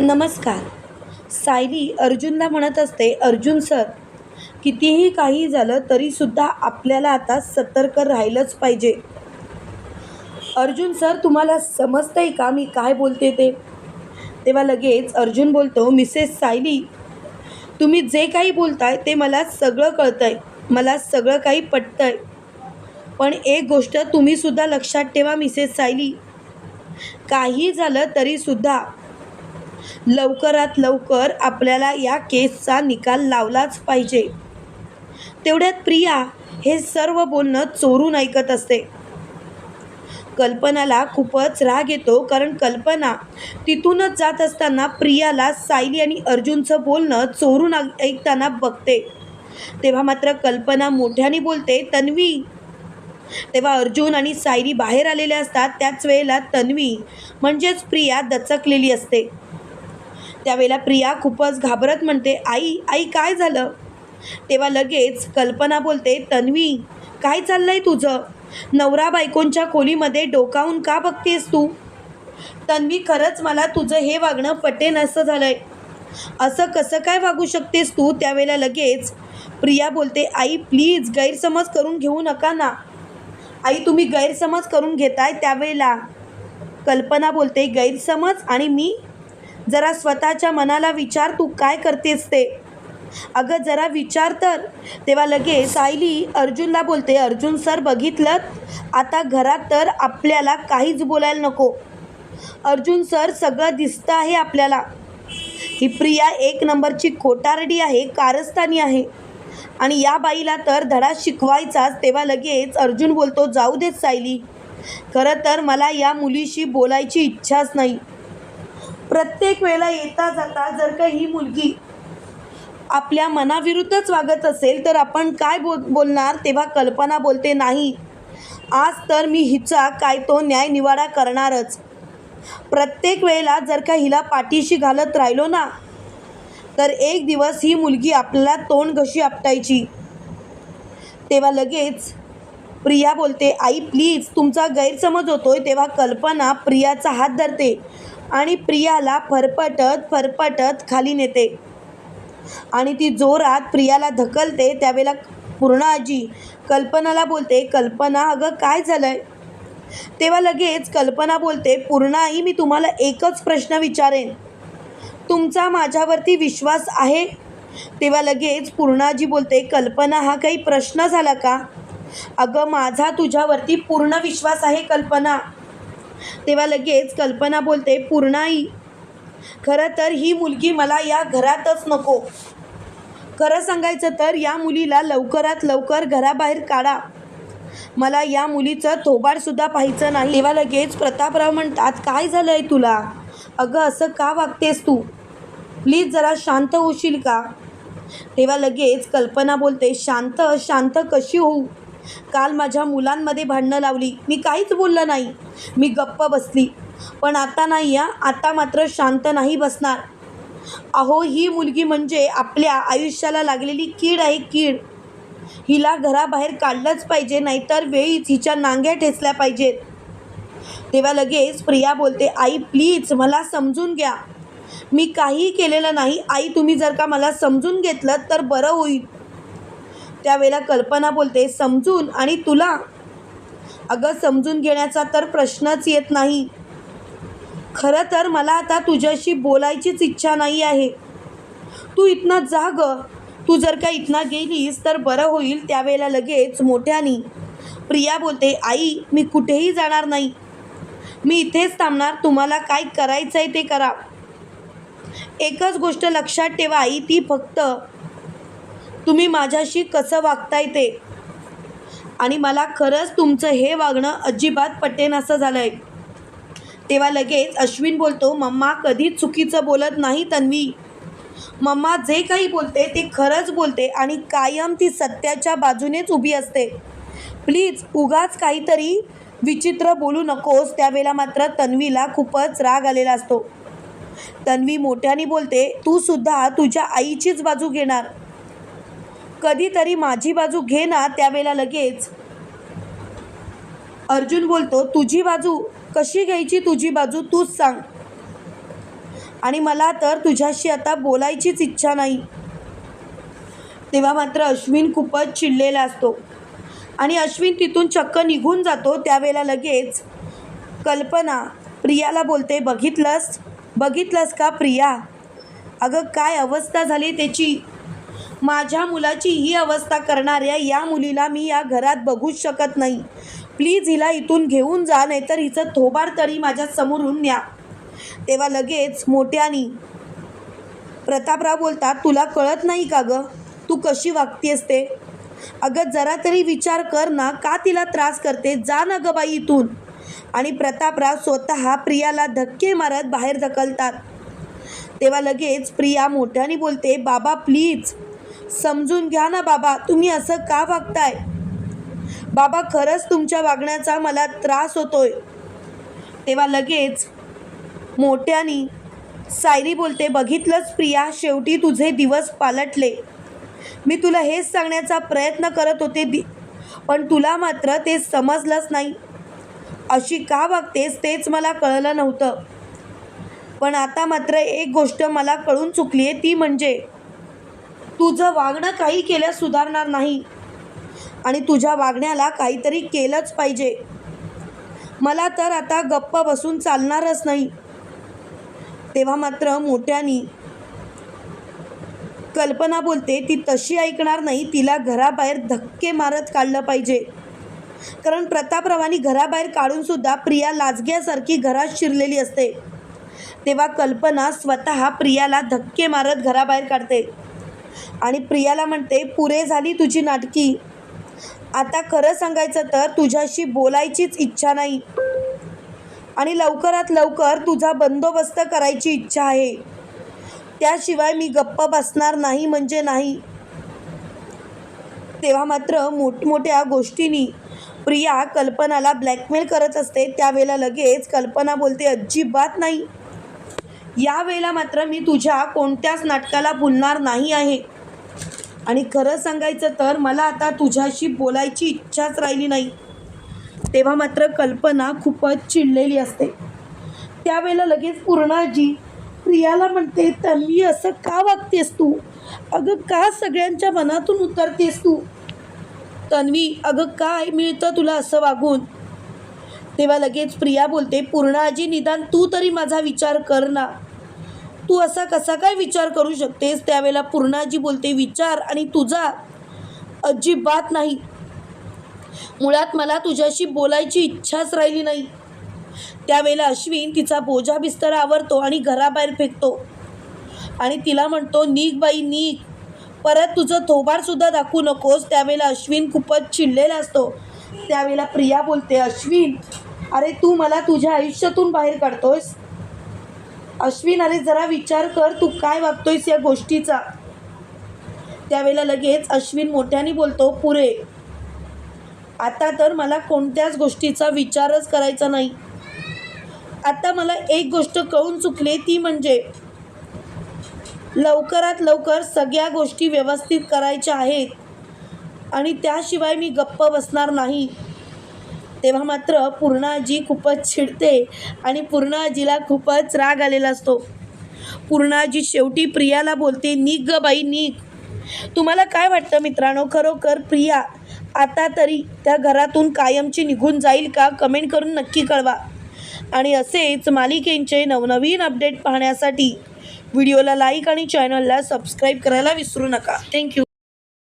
नमस्कार. सायली अर्जुनला म्हणत असते अर्जुन सर कितीही काही झालं तरीसुद्धा आपल्याला आता सतर्क राहिलंच पाहिजे. अर्जुन सर तुम्हाला समजतंय का मी काय बोलते ते? तेव्हा लगेच अर्जुन बोलतो मिसेस सायली तुम्ही जे काही बोलताय ते मला सगळं कळतंय मला सगळं काही पटतंय. पण एक गोष्ट तुम्हीसुद्धा लक्षात ठेवा मिसेस सायली. काही झालं तरीसुद्धा लवकरात लवकर आपल्याला या केसचा निकाल लावलाच पाहिजे. तेवढ्यात प्रिया हे सर्व बोलणं चोरून ऐकत असते. कल्पनाला खूपच राग येतो कारण कल्पना तिथूनच जात असताना प्रियाला सायली आणि अर्जुनचं बोलणं चोरून ऐकताना बघते. तेव्हा मात्र कल्पना मोठ्याने बोलते तन्वी. तेव्हा अर्जुन आणि सायली बाहेर आलेल्या असतात त्याच वेळेला तन्वी म्हणजेच प्रिया दचकलेली असते. त्यावेळेला प्रिया खूपच घाबरत म्हणते आई आई काय झालं? तेव्हा लगेच कल्पना बोलते तन्वी काय चाललंय तुझं? नवरा बायकोंच्या खोलीमध्ये डोकावून का बघतेस तू? तन्वी खरंच मला तुझं हे वागणं पटेन असं झालंय. असं कसं काय वागू शकतेस तू? त्यावेळेला लगेच प्रिया बोलते आई प्लीज गैरसमज करून घेऊ नका ना. आई तुम्ही गैरसमज करून घेताय त्यावेळेला. कल्पना बोलते गैरसमज? आणि मी? जरा स्वतःच्या मनाला विचार तू काय करतेस ते. अगं जरा विचार तर. तेव्हा लगेच सायली अर्जुनला बोलते अर्जुन सर बघितलं? आता घरात तर आपल्याला काहीच बोलायला नको. अर्जुन सर सगळं दिसतं आहे आपल्याला. ही प्रिया एक नंबरची खोटारडी आहे कारस्थानी आहे. आणि या बाईला तर धडा शिकवायचाच. तेव्हा लगेच अर्जुन बोलतो जाऊ देत सायली. खरं तर मला या मुलीशी बोलायची इच्छाच नाही. प्रत्येक वेळेला येता जाता जर का ही मुलगी आपल्या मनाविरुद्धच वागत असेल तर आपण काय बो बोलणार? तेव्हा कल्पना बोलते नाही आज तर मी हिचा काय तो न्याय निवाडा करणारच. प्रत्येक वेळेला जर का हिला पाठीशी घालत राहिलो ना तर एक दिवस ही मुलगी आपल्याला तोंड घशी आपटायची. तेव्हा लगेच प्रिया बोलते आई प्लीज तुमचा गैरसमज होतोय. तेव्हा कल्पना प्रियाचा हात धरते. आणि प्रियाला फरफटत फरफटत खाली नेते. आणि ती जोरात प्रियाला धकलते त्यावेळेला पूर्ण आजी कल्पनाला बोलते कल्पना अगं काय झालंय? तेव्हा लगेच कल्पना बोलते पूर्ण आई मी तुम्हाला एकच प्रश्न विचारेन. तुमचा माझ्यावरती विश्वास आहे? तेव्हा लगेच पूर्णाजी बोलते कल्पना हा काही प्रश्न झाला का? अगं माझा तुझ्यावरती पूर्ण विश्वास आहे कल्पना. तेव्हा लगेच कल्पना बोलते पूर्णाई खरं तर ही मुलगी मला या घरातच नको. खरं सांगायचं तर या मुलीला लवकरात लवकर घराबाहेर काढा. मला या मुलीचं थोबाडसुद्धा पाहायचं नाही. तेव्हा लगेच प्रतापराव म्हणतात काय झालं आहे तुला? अगं असं का वागतेस तू? प्लीज जरा शांत होशील का? तेव्हा लगेच कल्पना बोलते शांत शांत कशी होऊ? काल माझ्या मुलांमध्ये भांडणं लावली. मी काहीच बोललं नाही. मी गप्प बसली. पण आता नाही या. आता मात्र शांत नाही बसणार. अहो ही मुलगी म्हणजे आपल्या आयुष्याला लागलेली कीड आहे कीड. हिला घराबाहेर काढलंच पाहिजे नाहीतर वेळीच हिच्या नांग्या ठेचल्या पाहिजेत. तेव्हा लगेच प्रिया बोलते आई प्लीज मला समजून घ्या. मी काहीही केलेलं नाही. आई तुम्ही जर का मला समजून घेतलं तर बरं होईल. त्यावेळेला कल्पना बोलते समजून आणि तुला. अगं समजून घेण्याचा तर प्रश्नच येत नाही. खरं तर मला आता तुझ्याशी बोलायचीच इच्छा नाही आहे. तू इथनं जा ग. तू जर का इथनं गेलीस तर बरं होईल त्यावेळेला लगेच मोठ्यानी. प्रिया बोलते आई मी कुठेही जाणार नाही. मी इथेच थांबणार. तुम्हाला काय करायचं आहे ते करा. एकच गोष्ट लक्षात ठेवा आई ती फक्त तुम्ही माझ्याशी कसं वागताय ते? आणि मला खरंच तुमचं हे वागणं अजिबात पटेन असं झालं आहे तेव्हा लगेच अश्विन बोलतो मम्मा कधीच चुकीचं बोलत नाही तन्वी. मम्मा जे काही बोलते ते खरंच बोलते आणि कायम ती सत्याच्या बाजूनेच उभी असते. प्लीज उगाच काहीतरी विचित्र बोलू नकोस. त्यावेळेला मात्र तन्वीला खूपच राग आलेला असतो. तन्वी मोठ्याने बोलते तू सुद्धा तुझ्या आईचीच बाजू घेणार. कधीतरी माझी बाजू घे ना त्यावेळेला लगेच. अर्जुन बोलतो तुझी बाजू कशी घ्यायची? तुझी बाजू तूच सांग. आणि मला तर तुझ्याशी आता बोलायचीच इच्छा नाही. तेव्हा मात्र अश्विन खूपच चिडलेला असतो. आणि अश्विन तिथून चक्क निघून जातो त्यावेळेला लगेच कल्पना प्रियाला बोलते बघितलंस? बघितलंस का प्रिया? अगं काय अवस्था झाली त्याची? माझ्या मुलाची ही अवस्था करणाऱ्या या मुलीला मी या घरात बघूच शकत नाही. प्लीज हिला इथून घेऊन जा नाहीतर हिचं थोबाड तरी माझ्या समोरून न्या. तेव्हा लगेच मोठ्यानी प्रतापराव बोलतात तुला कळत नाही का गं? तू कशी वागतेस ते? अगं जरा तरी विचार कर ना का तिला त्रास करते? जा ना गं बाई इथून. आणि प्रतापराव स्वतः प्रियाला धक्के मारत बाहेर ढकलतात. तेव्हा लगेच प्रिया मोठ्याने बोलते बाबा प्लीज समजून घ्या ना बाबा तुम्ही असं का वागताय? बाबा खरंच तुमच्या वागण्याचा मला त्रास होतोय. तेव्हा लगेच मोठ्यानी सायरी बोलते बघितलंच प्रिया शेवटी तुझे दिवस पालटले. मी तुला हेच सांगण्याचा प्रयत्न करत होते दि पण तुला मात्र ते समजलंच नाही. अशी का वागतेस तेच मला कळलं नव्हतं. पण आता मात्र एक गोष्ट मला कळून चुकली आहे ती म्हणजे तुझं वागणं काही केल्यास सुधारणार नाही. आणि तुझ्या वागण्याला काहीतरी केलंच पाहिजे. मला तर आता गप्प बसून चालणारच नाही. तेव्हा मात्र मोठ्यानी कल्पना बोलते ती तशी ऐकणार नाही तिला घराबाहेर धक्के मारत काढलं पाहिजे. कारण प्रतापरावांनी घराबाहेर काढूनसुद्धा प्रिया लाजग्यासारखी घरात शिरलेली असते. तेव्हा कल्पना स्वतः प्रियाला धक्के मारत घराबाहेर काढते. आणि प्रियाला म्हणते पुरे झाली तुझी नाटकी. आता खरं सांगायचं तर तुझ्याशी बोलायचीच इच्छा नाही. आणि लवकरात लवकर तुझा बंदोबस्त करायची इच्छा आहे. त्याशिवाय मी गप्प बसणार नाही म्हणजे नाही. तेव्हा मात्र मोठमोठ्या गोष्टींनी प्रिया कल्पनाला ब्लॅकमेल करत असते. त्यावेळेला लगेच कल्पना बोलते अजिबात नाही. यावेळेला मात्र मी तुझ्या कोणत्याच नाटकाला भुलणार नाही आहे. आणि खरं सांगायचं तर मला आता तुझ्याशी बोलायची इच्छाच राहिली नाही. तेव्हा मात्र कल्पना खूपच चिडलेली असते. त्यावेळेला लगेच पूर्णाजी प्रियाला म्हणते तन्वी असं का वागतेस तू? अगं का सगळ्यांच्या मनातून उतरतेस तू? तन्वी अगं काय मिळतं तुला असं वागून? तेव्हा लगेच प्रिया बोलते पूर्णाजी निदान तू तरी माझा विचार कर ना. तू असा कसा काय विचार करू शकतेस? त्यावेळेला पूर्णाजी बोलते विचार आणि तुझा अजिबात नाही. मुळात मला तुझ्याशी बोलायची इच्छाच राहिली नाही. त्यावेळेला अश्विन तिचा बोजा बिस्तर आवरतो आणि घराबाहेर फेकतो. आणि तिला म्हणतो नीक बाई नीक परत तुझं थोबाडसुद्धा दाखवू नकोस. त्यावेळेला अश्विन खूपच चिडलेला असतो. त्यावेळेला प्रिया बोलते अश्विन अरे तू मला तुझ्या आयुष्यातून बाहेर काढतोयस? अश्विन अरे जरा विचार कर तू काय वागतोयस या गोष्टीचा? त्यावेळेला लगेच अश्विन मोठ्याने बोलतो पुरे आता तर मला कोणत्याच गोष्टीचा विचारच करायचा नाही. आता मला एक गोष्ट कळून चुकली ती म्हणजे लवकरात लवकर सगळ्या गोष्टी व्यवस्थित करायच्या आहेत आणि त्याशिवाय मी गप्प बसणार नाही. तेव्हा मात्र पूर्णाजी खूपच चिडते आणि पूर्णाजीला खूपच राग आलेला असतो. पूर्णाजी शेवटी प्रियाला बोलते निक ग बाई निक तुम्हाला काय वाटतं मित्रांनो? खरोखर प्रिया आता तरी त्या घरातून कायमची निघून जाईल का? कमेंट करून नक्की कळवा. आणि असेच मालिकेंचे नवनवीन अपडेट पाहण्यासाठी व्हिडिओला लाईक आणि चॅनलला सबस्क्राईब करायला विसरू नका. थँक्यू